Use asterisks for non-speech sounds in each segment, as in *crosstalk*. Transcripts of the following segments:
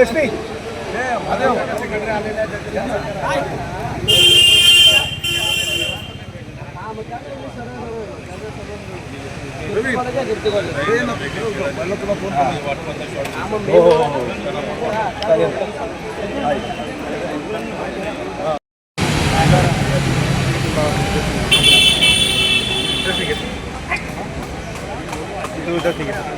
S P हो हो हो चालेल ठीक आहे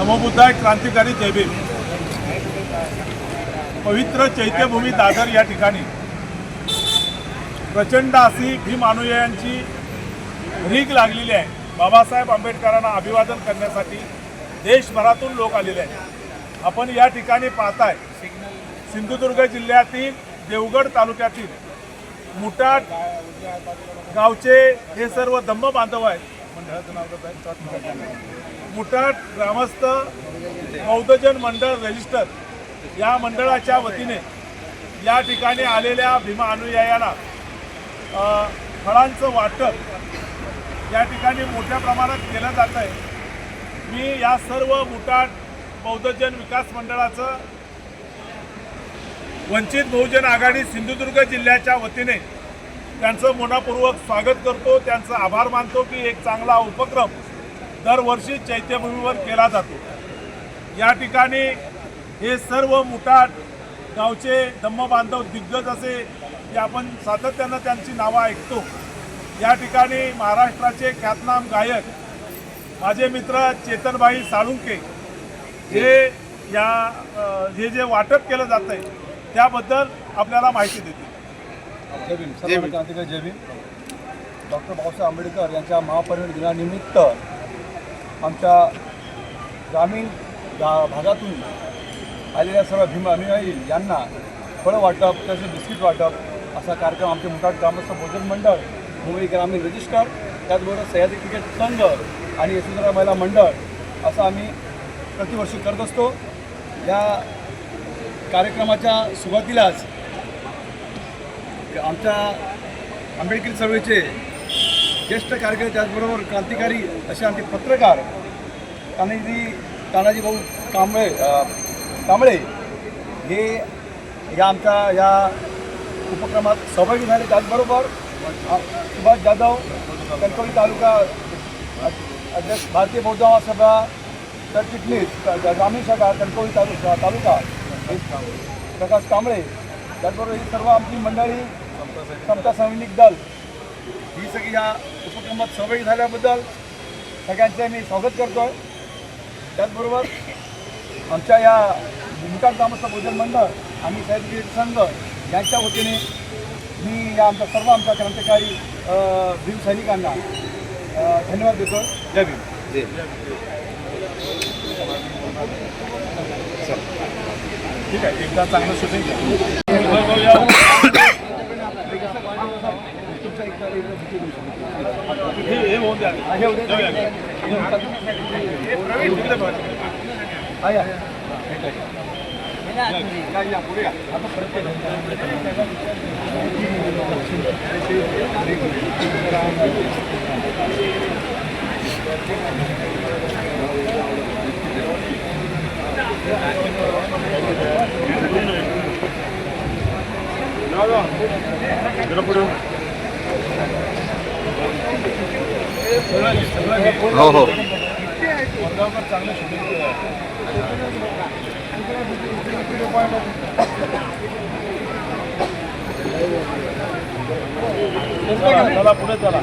नमोबुद्धाय क्रांतिकारी जयभीम पवित्र चैत्यभूमी दादर या ठिकाणी प्रचंड अशी भीम अनुयायांची रीग लागलेली आहे. बाबासाहेब आंबेडकरांना अभिवादन करण्यासाठी देशभरातून लोक आलेले आहेत. आपण या ठिकाणी पाहताय सिंधुदुर्ग जिल्ह्यातील देवगड तालुक्यातील मुटाट गावचे हे सर्व धम्म बांधव आहेत. मंडळाचं नाव कसं मुटाट ग्रामस्थ बौद्धजन मंडळ रजिस्टर या मंडळाच्या वतीने या ठिकाणी आलेल्या भीमा अनुयायांना फळांचं वाटप या ठिकाणी मोठ्या प्रमाणात केलं जात आहे. मी या सर्व मुटाट बौद्धजन विकास मंडळाचं वंचित बहुजन आघाडी सिंधुदुर्ग जिल्ह्याच्या वतीने त्यांचं मनापूर्वक स्वागत करतो. त्यांचं आभार मानतो की एक चांगला उपक्रम दरवर्षी चैत्यभूमीवर केला जातो. या ठिकाणी हे सर्व मुटाट गावचे धम्म बांधव दिग्गज असे जे आपण सातत्यानं त्यांची नावं ऐकतो या ठिकाणी महाराष्ट्राचे ख्यातनाम गायक माझे मित्र चेतनभाई साळुंके जे या हे जे वाटप केलं जात आहे त्याबद्दल आपल्याला माहिती देतील. जय भीम. जय डॉक्टर बाबासाहेब आंबेडकर यांच्या महापरिनिर्वाण दिनानिमित्त आमच्या ग्रामीण गा भागातून आलेल्या सर्व भीम अभिमायी यांना फळं वाटप तसे बिस्किट वाटप असा कार्यक्रम आमचे मुठाट ग्रामस्थ भोजन मंडळ मुंबई ग्रामीण रजिस्टर त्याचबरोबर सह्याद्री क्रिकेट संघ आणि यशोधरा महिला मंडळ असं आम्ही प्रतिवर्षी करत असतो. या कार्यक्रमाच्या सुरुवातीलाच आमच्या आंबेडकरी चळवळीचे ज्येष्ठ कार्यकर्ते त्याचबरोबर क्रांतिकारी असे आमचे पत्रकार तानाजी तानाजी भाऊ कांबळे कांबळे हे या आमच्या या उपक्रमात सहभागी झाले. त्याचबरोबर सुभाष जाधव कणकवली तालुका अध्यक्ष भारतीय बौद्ध महासभा सरचिटणीस ग्रामीण शाखा कणकवली तालुका तालुका प्रकाश कांबळे त्याचबरोबर ही सर्व आमची मंडळी समता सैनिक दल ही सगळी या उपक्रमात सहभागी झाल्याबद्दल सगळ्यांचे मी स्वागत करतो आहे त्याचबरोबर आमच्या या मुकाट ग्रामस्थ भोजन मंडळ आणि साहित्य संघ यांच्या वतीने मी या आमच्या सर्व आमच्या क्रांतिकारी भीम सैनिकांना धन्यवाद देतो जय भीम. ठीक आहे एकदा चांगलं शूटिंग *coughs* हे हे होऊन द्या हे उद्या- जाऊया. हे प्रवीण तिकडे बघा. हा, या. या, या, पुढे या. आता परत जरा पुढे हो. हो हो. वर्गावर चांगलं चला पुढे चला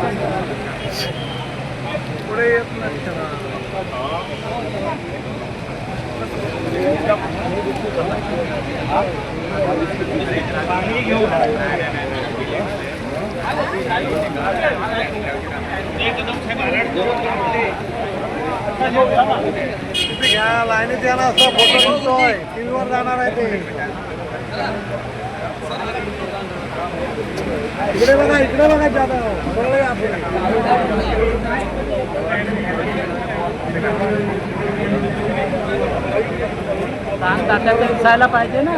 पुढे येत या लाईनीत या ना असं फोटो निघतोय टीव्हीवर जाणार आहे ते. इकडे बघा इकडे बघा आपले लहान तात्याला दिसायला पाहिजे ना.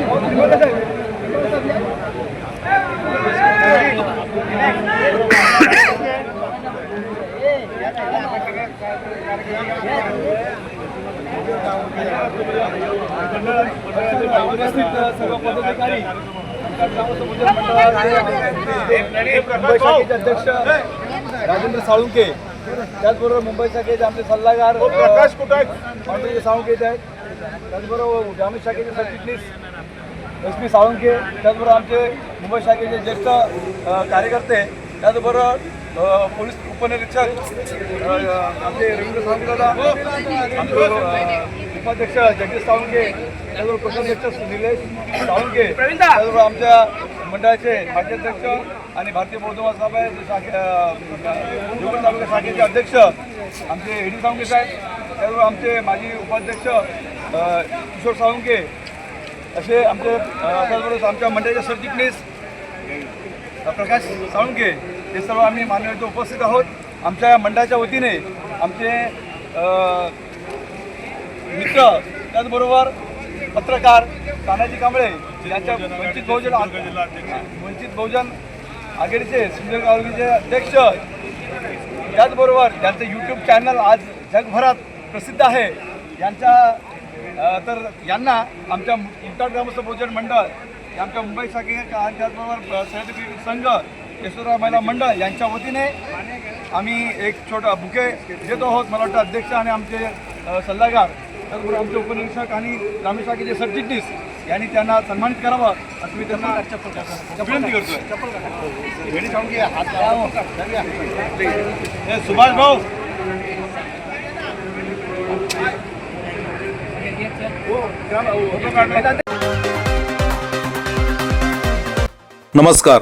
सर्व पदाधिकारी अध्यक्ष राजेंद्र साळुंके त्याचबरोबर मुंबई शाखेचे आमचे सल्लागार प्रकाश पांढरे साळुंके आहेत. त्याचबरोबर ग्रामीण शाखेचे सरचिटणीस एस पी साळुंके त्याचबरोबर आमचे मुंबई शाखेचे ज्येष्ठ कार्यकर्ते त्याचबरोबर पोलीस उपनिरीक्षक आमचे रवींद्र साळुंके आमचे उपाध्यक्ष जगदीश साळुंके त्याचबरोबर कोषाध्यक्ष निलेश साळुंके त्याचबरोबर आमच्या मंडळाचे अध्यक्ष आणि भारतीय बौद्धमा साहेब आहेत देवगड तालुका शाखेचे अध्यक्ष आमचे एडी साळुंके साहेब त्याचबरोबर आमचे माजी उपाध्यक्ष किशोर सावंगे असे आमचे त्याचबरोबर आमच्या मंडळाचे सरचिटणीस प्रकाश सावंगे हे सर्व आम्ही मान्य उपस्थित आहोत. आमच्या मंडळाच्या वतीने आमचे मित्र त्याचबरोबर पत्रकार तानाजी कांबळे यांच्या वंचित बहुजन वंचित बहुजन आघाडीचे सुंदर गावलीचे अध्यक्ष त्याचबरोबर त्यांचं यूट्यूब चॅनल आज जगभरात प्रसिद्ध आहे. यांच्या तर यांना आमच्या मुक्ताट ग्रामस्थ बहुजन मंडळ आमच्या मुंबई शाखे आणि त्याचबरोबर सह्याद्री संघ यशोधरा महिला मंडळ यांच्या वतीने आम्ही एक छोटा बुके देत आहोत मला वाटतं अध्यक्ष आणि आमचे सल्लागार त्याचबरोबर आमचे उपनिरीक्षक आणि ग्रामीण शाखेचे सरचिटणीस यांनी त्यांना सन्मानित करावं असं मी त्यांना विनंती करतोय की हात हे सुभाष भाऊ नमस्कार